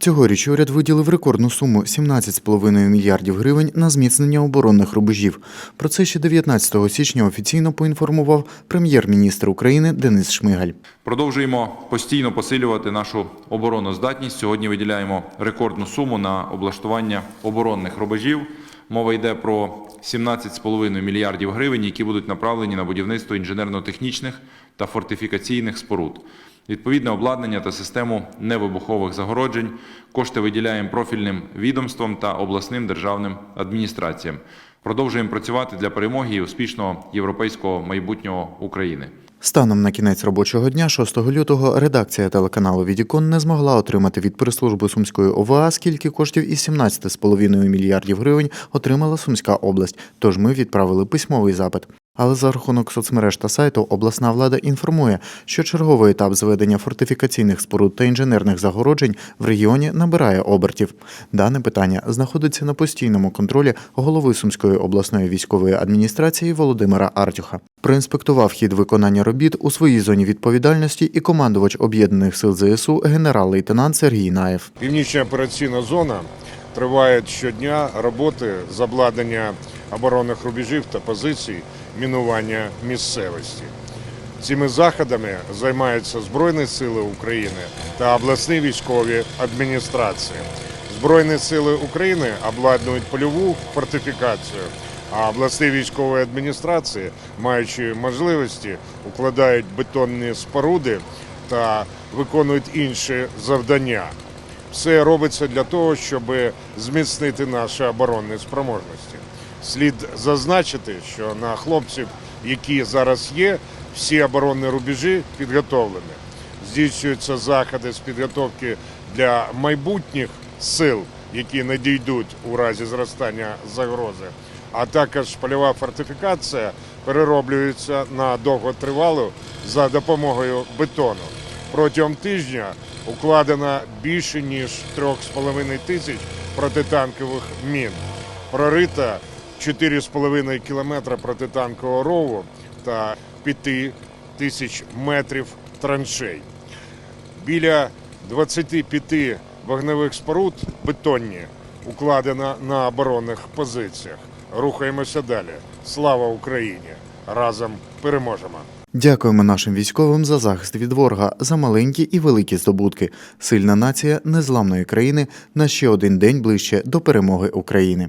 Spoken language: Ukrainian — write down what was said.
Цьогоріч уряд виділив рекордну суму 17,5 мільярдів гривень на зміцнення оборонних рубежів. Про це ще 19 січня офіційно поінформував прем'єр-міністр України Денис Шмигаль. Продовжуємо постійно посилювати нашу обороноздатність. Сьогодні виділяємо рекордну суму на облаштування оборонних рубежів. Мова йде про 17,5 мільярдів гривень, які будуть направлені на будівництво інженерно-технічних та фортифікаційних споруд. Відповідне обладнання та систему невибухових загороджень кошти виділяємо профільним відомствам та обласним державним адміністраціям. Продовжуємо працювати для перемоги і успішного європейського майбутнього України. Станом на кінець робочого дня, 6 лютого, редакція телеканалу Відікон не змогла отримати від прес-служби Сумської ОВА, скільки коштів із 17,5 мільярдів гривень отримала Сумська область. Тож ми відправили письмовий запит. Але за рахунок соцмереж та сайту обласна влада інформує, що черговий етап зведення фортифікаційних споруд та інженерних загороджень в регіоні набирає обертів. Дане питання знаходиться на постійному контролі голови Сумської обласної військової адміністрації Володимира Артюха. Проінспектував хід виконання робіт у своїй зоні відповідальності і командувач об'єднаних сил ЗСУ генерал-лейтенант Сергій Наєв. Північна операційна зона триває щодня роботи з обладнання оборонних рубежів та позицій мінування місцевості. Цими заходами займаються Збройні Сили України та обласні військові адміністрації. Збройні сили України обладнують польову фортифікацію, а обласні військові адміністрації, маючи можливості, укладають бетонні споруди та виконують інші завдання. Все робиться для того, щоб зміцнити наші оборонні спроможності. Слід зазначити, що на хлопців, які зараз є, всі оборонні рубежі підготовлені. Здійснюються заходи з підготовки для майбутніх сил, які надійдуть у разі зростання загрози. А також польова фортифікація перероблюється на довготривалу за допомогою бетону. Протягом тижня укладено більше ніж 3,5 тисяч протитанкових мін. Прорито 4,5 кілометра протитанкового рову та 5 тисяч метрів траншей. Біля 25 вогневих споруд бетонні укладено на оборонних позиціях. Рухаємося далі. Слава Україні! Разом переможемо! Дякуємо нашим військовим за захист від ворога, за маленькі і великі здобутки. Сильна нація незламної країни на ще один день ближче до перемоги України.